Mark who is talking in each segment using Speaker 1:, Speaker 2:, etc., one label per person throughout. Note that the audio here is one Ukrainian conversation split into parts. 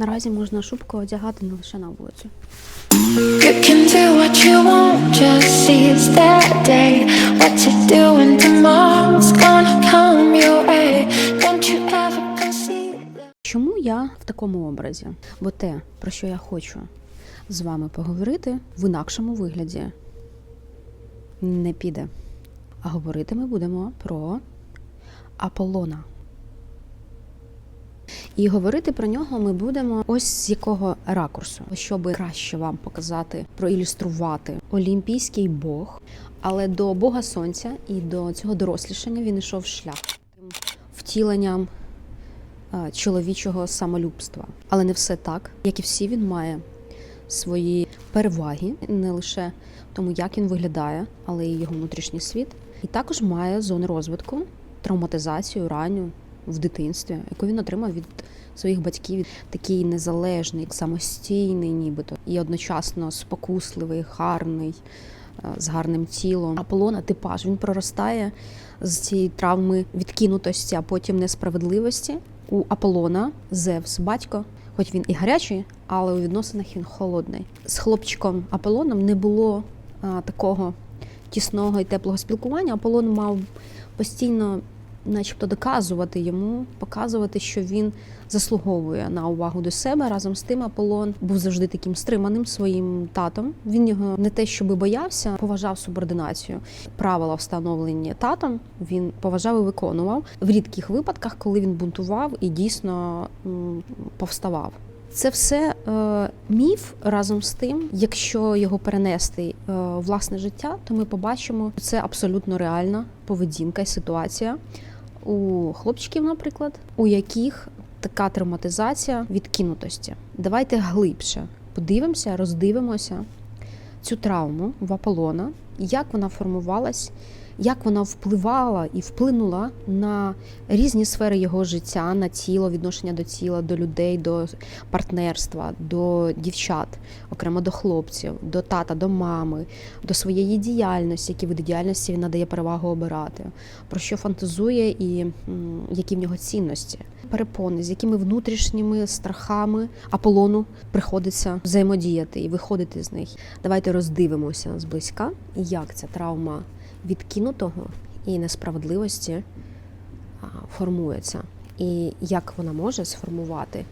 Speaker 1: Наразі можна шубку одягати не лише на вулицю. Чому я в такому образі? Бо те, про що я хочу з вами поговорити, в інакшому вигляді не піде. А говорити ми будемо про Аполлона. І говорити про нього ми будемо ось з якого ракурсу, щоб краще вам показати, проілюструвати олімпійський бог. Але до Бога Сонця і до цього дорослішання він йшов шлях втіленням е, чоловічого самолюбства. Але не все так, як і всі, він має свої переваги, не лише в тому, як він виглядає, але й його внутрішній світ. І також має зони розвитку, травматизацію ранню в дитинстві, яку він отримав від своїх батьків. Такий незалежний, самостійний, нібито, і одночасно спокусливий, гарний, е, з гарним тілом. Аполлона типаж він проростає з цієї травми відкинутості, а потім несправедливості. У Аполлона Зевс, батько, хоч він і гарячий, але у відносинах він холодний. З хлопчиком Аполлоном не було а, такого тісного і теплого спілкування. Аполлон мав постійно, начебто, доказувати йому, показувати, що він заслуговує на увагу до себе. Разом з тим Аполлон був завжди таким стриманим своїм татом. Він його не те, щоби боявся, поважав субординацію. Правила встановлені татом він поважав і виконував в рідких випадках, коли він бунтував і дійсно повставав. Це все е, міф разом з тим, якщо його перенести е, власне життя, то ми побачимо, що це абсолютно реальна поведінка і ситуація у хлопчиків, наприклад, у яких така травматизація відкинутості. Давайте глибше подивимося, роздивимося цю травму в Аполлона, як вона формувалась, як вона впливала і вплинула на різні сфери його життя, на тіло, відношення до тіла, до людей, до партнерства, до дівчат, окремо до хлопців, до тата, до мами, до своєї діяльності, які види діяльності він надає перевагу обирати, про що фантазує і які в нього цінності, перепони, з якими внутрішніми страхами Аполлону приходиться взаємодіяти і виходити з них. Давайте роздивимося зблизька, як ця травма відкинутого і несправедливості формується, і як вона може сформувати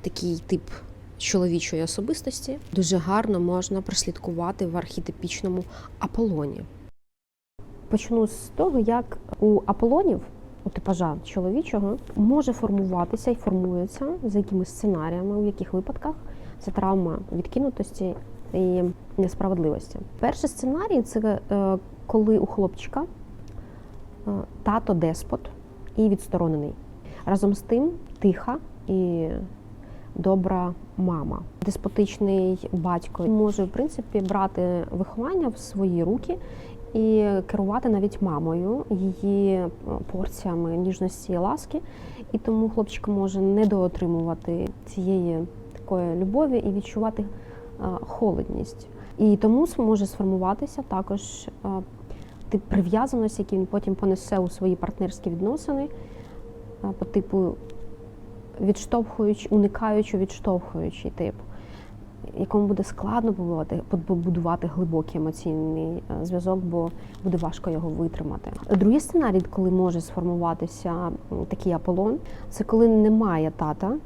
Speaker 1: такий тип чоловічої особистості, дуже гарно можна прослідкувати в архетипічному Аполлоні. Почну з того, як у Аполлонів, у типажа чоловічого, може формуватися і формується за якими сценаріями, у яких випадках ця травма відкинутості і несправедливості. Перший сценарій це е, коли у хлопчика е, тато деспот і відсторонений. Разом з тим тиха і добра мама. Деспотичний батько може в принципі брати виховання в свої руки і керувати навіть мамою, її е, порціями ніжності і ласки. І тому хлопчик може недоотримувати цієї такої любові і відчувати холодність. І тому може сформуватися також е, тип прив'язаності, який він потім понесе у свої партнерські відносини е, по типу відштовхуючи, уникаючи, відштовхуючий тип, якому буде складно побудувати, побудувати глибокий емоційний е, зв'язок, бо буде важко його витримати. Другий сценарій, коли може сформуватися такий Аполлон, це коли немає тата.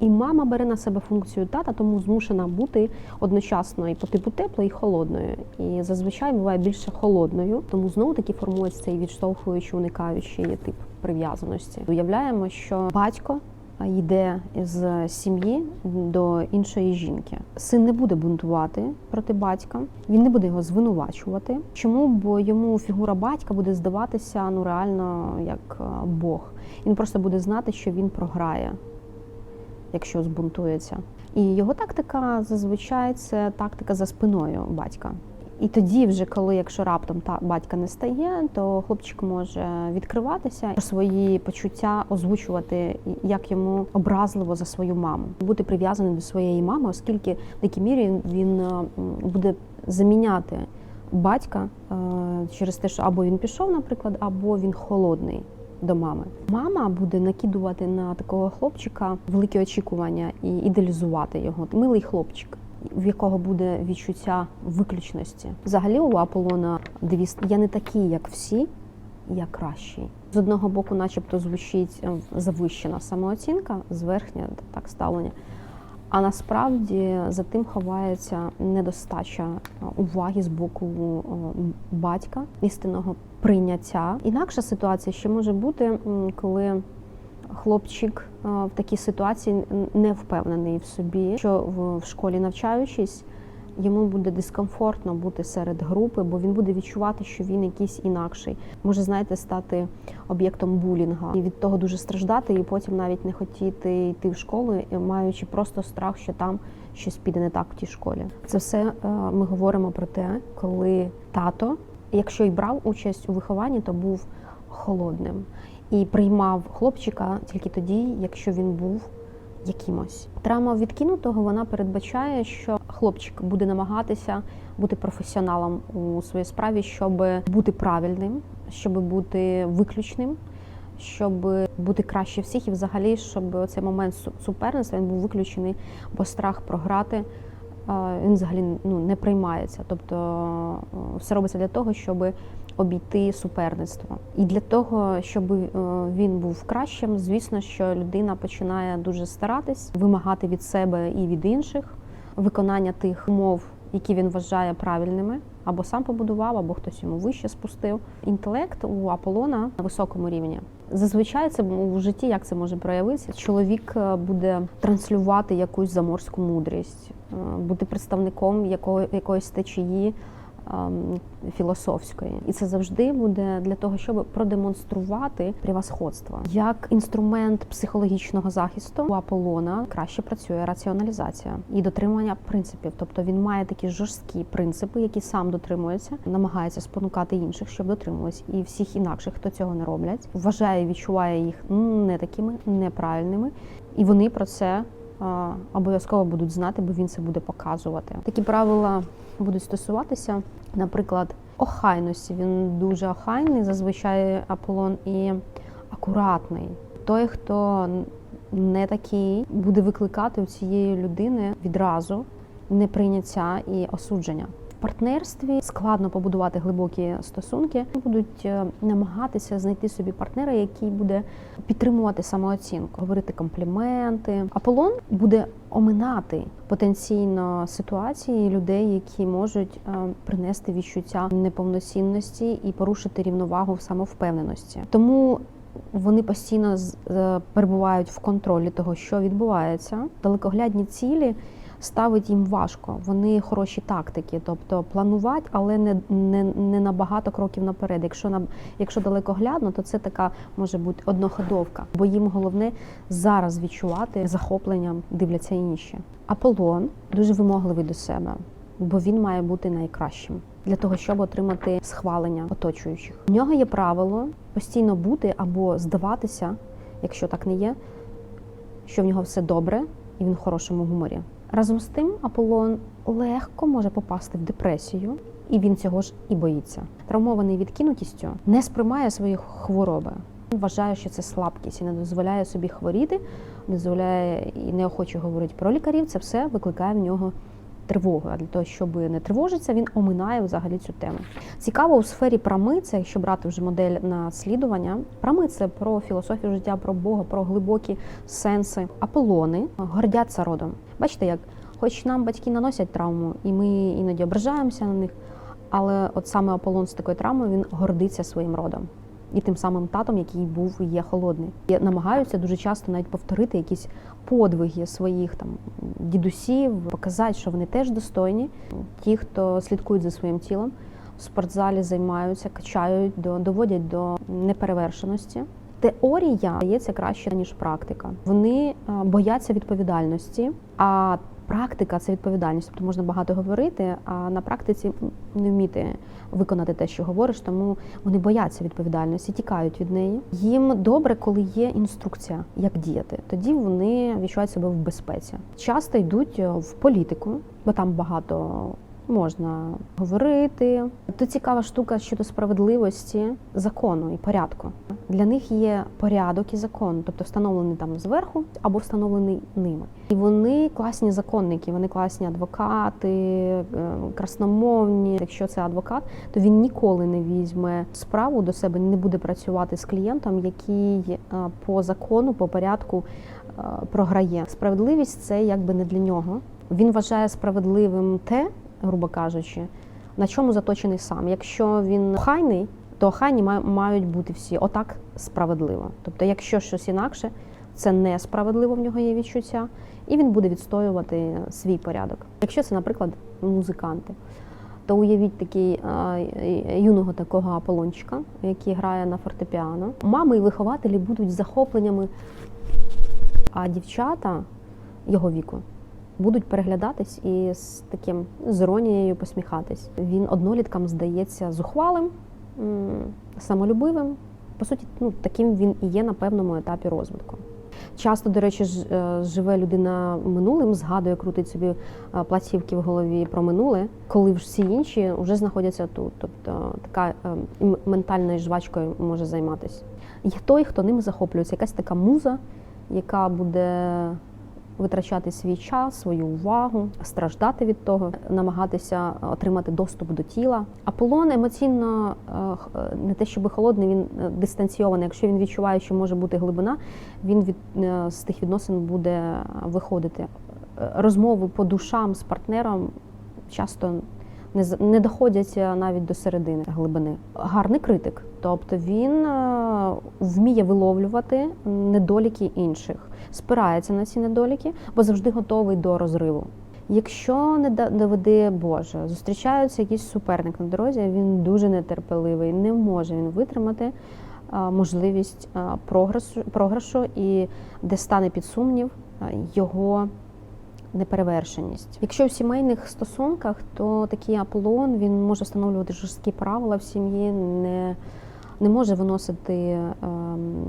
Speaker 1: І мама бере на себе функцію тата, тому змушена бути одночасно і по типу теплою, і холодною. І зазвичай буває більше холодною, тому знову таки формується цей відштовхуючий, уникаючий тип прив'язаності. Уявляємо, що батько йде з сім'ї до іншої жінки. Син не буде бунтувати проти батька, він не буде його звинувачувати. Чому? Бо йому фігура батька буде здаватися ну реально як Бог. Він просто буде знати, що він програє якщо збунтується. І його тактика зазвичай це тактика за спиною батька. І тоді, вже коли, якщо раптом та батька не стає, то хлопчик може відкриватися свої почуття, озвучувати, як йому образливо за свою маму, бути прив'язаним до своєї мами, оскільки в такій мірі він е, буде заміняти батька е, через те, що або він пішов, наприклад, або він холодний. До мами. Мама буде накидувати на такого хлопчика великі очікування і ідеалізувати його. Милий хлопчик. В якого буде відчуття виключності. Взагалі у Аполлона девіз я не такий, як всі, я кращий. З одного боку, начебто, звучить завищена самооцінка, зверхня так ставлення. А насправді за тим ховається недостача е, уваги з боку е, батька, істинного прийняття. Інакша ситуація ще може бути, коли хлопчик е, в такій ситуації не впевнений в собі, що в- в школі навчаючись. Йому буде дискомфортно бути серед групи, бо він буде відчувати, що він якийсь інакший. Може, знаєте, стати об'єктом булінга і від того дуже страждати, і потім навіть не хотіти йти в школу, маючи просто страх, що там щось піде не так в тій школі. Це все е, ми говоримо про те, коли тато, якщо й брав участь у вихованні, то був холодним і приймав хлопчика тільки тоді, якщо він був якимось. Травма відкинутого вона передбачає, що хлопчик буде намагатися бути професіоналом у своїй справі, щоб бути правильним, щоб бути виключним, щоб бути краще всіх, і взагалі, щоб цей момент су- суперництва він був виключений, бо страх програти. е, Він взагалі ну, не приймається. Тобто е, все робиться для того, щоб обійти суперництво. І для того, щоб е, він був кращим, звісно, що людина починає дуже старатись, вимагати від себе і від інших виконання тих умов, які він вважає правильними, або сам побудував, або хтось йому вище спустив. Інтелект у Аполлона на високому рівні. Зазвичай це в житті як це може проявитися? Чоловік е, буде транслювати якусь заморську мудрість, е, бути представником якого, якоїсь течії філософської, і це завжди буде для того, щоб продемонструвати превосходство. Як інструмент психологічного захисту у Аполлона краще працює раціоналізація і дотримання принципів. Тобто він має такі жорсткі принципи, які сам дотримується, намагається спонукати інших, щоб дотримувались, і всіх інакших, хто цього не роблять, вважає, відчуває їх не такими неправильними, і вони про це обов'язково будуть знати, бо він це буде показувати. Такі правила будуть стосуватися, наприклад, охайності. Він дуже охайний, зазвичай Аполлон і акуратний. Той, хто не такий, буде викликати у цієї людини відразу неприйняття і осудження. Партнерстві складно побудувати глибокі стосунки. Будуть е, намагатися знайти собі партнера, який буде підтримувати самооцінку, говорити компліменти. Аполлон буде оминати потенційно ситуації людей, які можуть е, принести відчуття неповноцінності і порушити рівновагу в самовпевненості. Тому вони постійно е, перебувають в контролі того, що відбувається. Далекоглядні цілі ставить їм важко. Вони хороші тактики, тобто планувати, але не, не, не на багато кроків наперед. Якщо на якщо далекоглядно, то це така може бути одноходовка, бо їм головне зараз відчувати захопленням, дивляться інші. Аполлон дуже вимогливий до себе, бо він має бути найкращим для того, щоб отримати схвалення оточуючих. У нього є правило постійно бути або здаватися, якщо так не є, що в нього все добре і він в хорошому гуморі. Разом з тим, Аполлон легко може попасти в депресію, і він цього ж і боїться. Травмований відкинутістю не сприймає свої хвороби. Він вважає, що це слабкість і не дозволяє собі хворіти, не дозволяє і неохоче говорить про лікарів. Це все викликає в нього тривогу. А для того, щоб не тривожитися, він оминає взагалі цю тему. Цікаво у сфері прами, це якщо брати вже модель наслідування. Прами це про філософію життя, про Бога, про глибокі сенси. Аполлони гордяться родом. Бачите, як хоч нам батьки наносять травму, і ми іноді ображаємося на них, але от саме Аполлон з такою травмою він гордиться своїм родом. І тим самим татом, який був і є холодний, і намагаються дуже часто навіть повторити якісь подвиги своїх там дідусів, показати, що вони теж достойні. Ті, хто слідкують за своїм тілом, в спортзалі займаються, качають до доводять до неперевершеності. Теорія дається краще ніж практика. Вони е, бояться відповідальності, а практика це відповідальність. Тобто можна багато говорити, а на практиці не вміти виконати те, що говориш, тому вони бояться відповідальності, тікають від неї. Їм добре, коли є інструкція, як діяти. Тоді вони відчувають себе в безпеці. Часто йдуть в політику, бо там багато можна говорити. Тут цікава штука щодо справедливості закону і порядку. Для них є порядок і закон, тобто встановлений там зверху або встановлений ними. І вони класні законники, вони класні адвокати, е, красномовні. Якщо це адвокат, то він ніколи не візьме справу до себе, не буде працювати з клієнтом, який е, по закону, по порядку е, програє. Справедливість це якби не для нього. Він вважає справедливим те, грубо кажучи, на чому заточений сам. Якщо він охайний, то охайні ма- мають бути всі отак справедливо. Тобто, якщо щось інакше, це несправедливо, в нього є відчуття, і він буде відстоювати свій порядок. Якщо це, наприклад, музиканти, то уявіть такий юного такого аполончика, який грає на фортепіано. Мами і вихователі будуть захопленнями, а дівчата його віку будуть переглядатись і з таким з іронією посміхатись. Він одноліткам здається зухвалим, самолюбивим. По суті, ну таким він і є на певному етапі розвитку. Часто, до речі, е, живе людина минулим, згадує, крутить собі е, платівки в голові про минуле, коли всі інші вже знаходяться тут. Тобто така е, ментальною жвачкою може займатися. Є той, хто ним захоплюється, якась така муза, яка буде витрачати свій час, свою увагу, страждати від того, намагатися отримати доступ до тіла. Аполлон емоційно е, е, не те, щоб холодний, він е, дистанційований. Якщо він відчуває, що може бути глибина, він від з тих відносин буде виходити. Розмови по душам з партнером часто не не доходять е, навіть до середини глибини. Гарний критик, тобто він е, вміє виловлювати недоліки інших, спирається на ці недоліки, бо завжди готовий до розриву. Якщо не доведе Боже, зустрічаються якийсь суперник на дорозі, він дуже нетерпеливий, не може він витримати можливість а, прогресу, програшу і де стане під сумнів його неперевершеність. Якщо в сімейних стосунках, то такий Аполлон він може встановлювати жорсткі правила в сім'ї, не, не може виносити ем,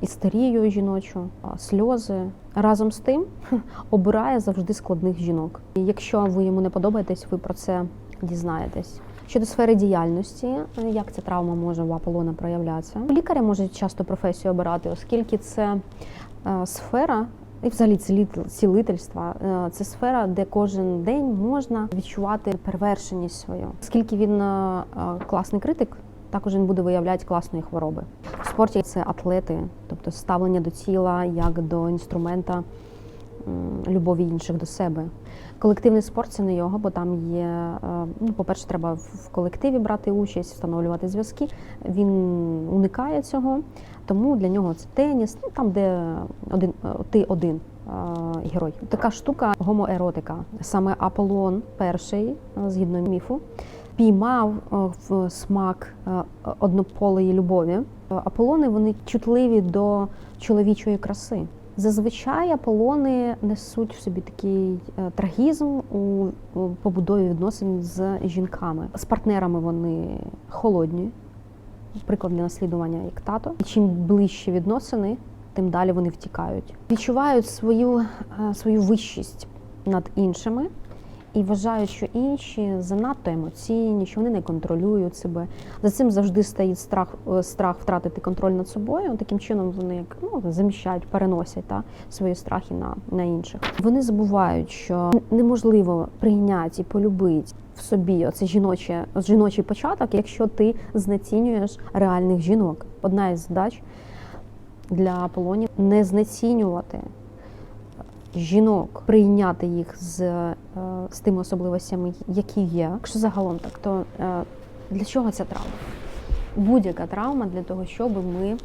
Speaker 1: істерію жіночу, сльози. Разом з тим обирає завжди складних жінок. І якщо ви йому не подобаєтесь, ви про це дізнаєтесь. Щодо сфери діяльності, як ця травма може у Аполлона проявлятися? Лікарі можуть часто професію обирати, оскільки це е, сфера, і взагалі цілительства, е, це сфера, де кожен день можна відчувати перевершеність свою. Оскільки він е, класний критик, також він буде виявляти класної хвороби. В спорті це атлети, тобто ставлення до тіла як до інструмента любові інших до себе. Колективний спорт це не його, бо там є, е, ну, по-перше, треба в колективі брати участь, встановлювати зв'язки. Він уникає цього, тому для нього це теніс, ну, там, де один, е, ти один е, герой. Така штука гомоеротика. Саме Аполлон перший, згідно міфу, піймав в смак однополої любові. Аполлони вони чутливі до чоловічої краси. Зазвичай аполони несуть в собі такий е, трагізм у, побудові відносин з жінками. З партнерами вони холодні, приклад для наслідування як тато. І чим ближче відносини, тим далі вони втікають. Відчувають свою, е, свою вищість над іншими і вважають, що інші занадто емоційні, що вони не контролюють себе. За цим завжди стоїть страх, е, страх втратити контроль над собою. Таким чином вони як ну, заміщають, переносять та, свої страхи на, на інших. Вони забувають, що неможливо прийняти і полюбити в собі оце жіноче, жіночий початок, якщо ти знецінюєш реальних жінок. Одна із задач для Аполлонів не знецінювати жінок, прийняти їх з, е, з тими особливостями, які є. Якщо загалом так, то е, для чого ця травма? Будь-яка травма для того, щоб ми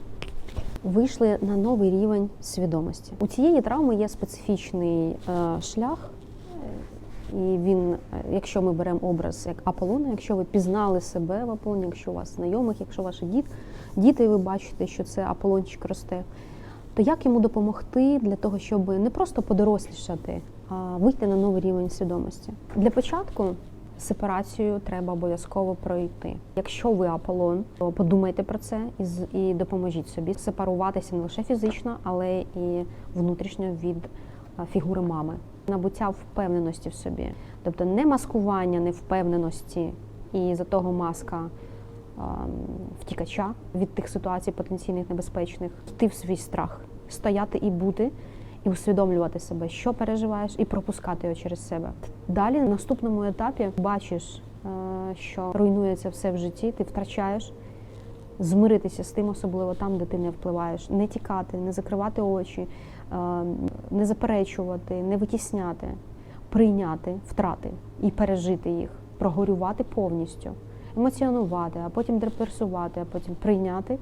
Speaker 1: вийшли на новий рівень свідомості. У цієї травми є специфічний е, шлях. І він, якщо ми беремо образ як Аполлона, якщо ви пізнали себе в Аполлоні, якщо у вас знайомих, якщо ваші діт, діти, ви бачите, що це Аполлончик росте, то як йому допомогти для того, щоб не просто подорослішати, а вийти на новий рівень свідомості? Для початку сепарацію треба обов'язково пройти. Якщо ви Аполлон, то подумайте про це і, і допоможіть собі сепаруватися не лише фізично, але і внутрішньо від фігури мами. набуття впевненості в собі, тобто не маскування невпевненості і за того маска втікача від тих ситуацій потенційних небезпечних, йти в свій страх, стояти і бути, і усвідомлювати себе, що переживаєш, і пропускати його через себе. Далі на наступному етапі бачиш, е, що руйнується все в житті, ти втрачаєш. Змиритися з тим, особливо там, де ти не впливаєш, не тікати, не закривати очі, е, не заперечувати, не витісняти, прийняти втрати і пережити їх, прогорювати повністю, емоціонувати, а потім депресувати, а потім прийняти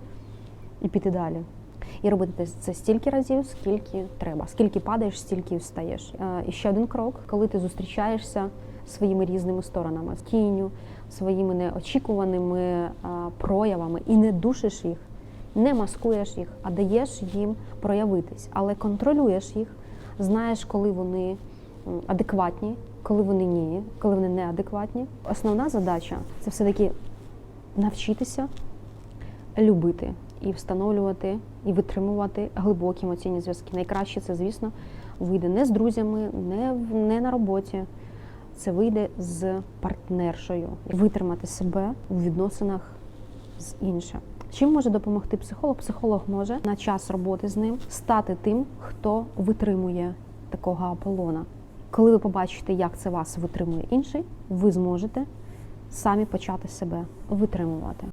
Speaker 1: і піти далі. І робити це стільки разів, скільки треба. Скільки падаєш, стільки встаєш. Е, І ще один крок, коли ти зустрічаєшся своїми різними сторонами, тінню, своїми неочікуваними е, проявами і не душиш їх, не маскуєш їх, а даєш їм проявитись, але контролюєш їх, знаєш, коли вони адекватні, коли вони ні, коли вони неадекватні. Основна задача це все-таки навчитися любити і встановлювати і витримувати глибокі емоційні зв'язки. Найкраще це, звісно, вийде не з друзями, не, не на роботі. Це вийде з партнершою. Витримати себе у відносинах з іншим. Чим може допомогти психолог? Психолог може на час роботи з ним стати тим, хто витримує такого Аполлона. Коли ви побачите, як це вас витримує інший, ви зможете самі почати себе витримувати.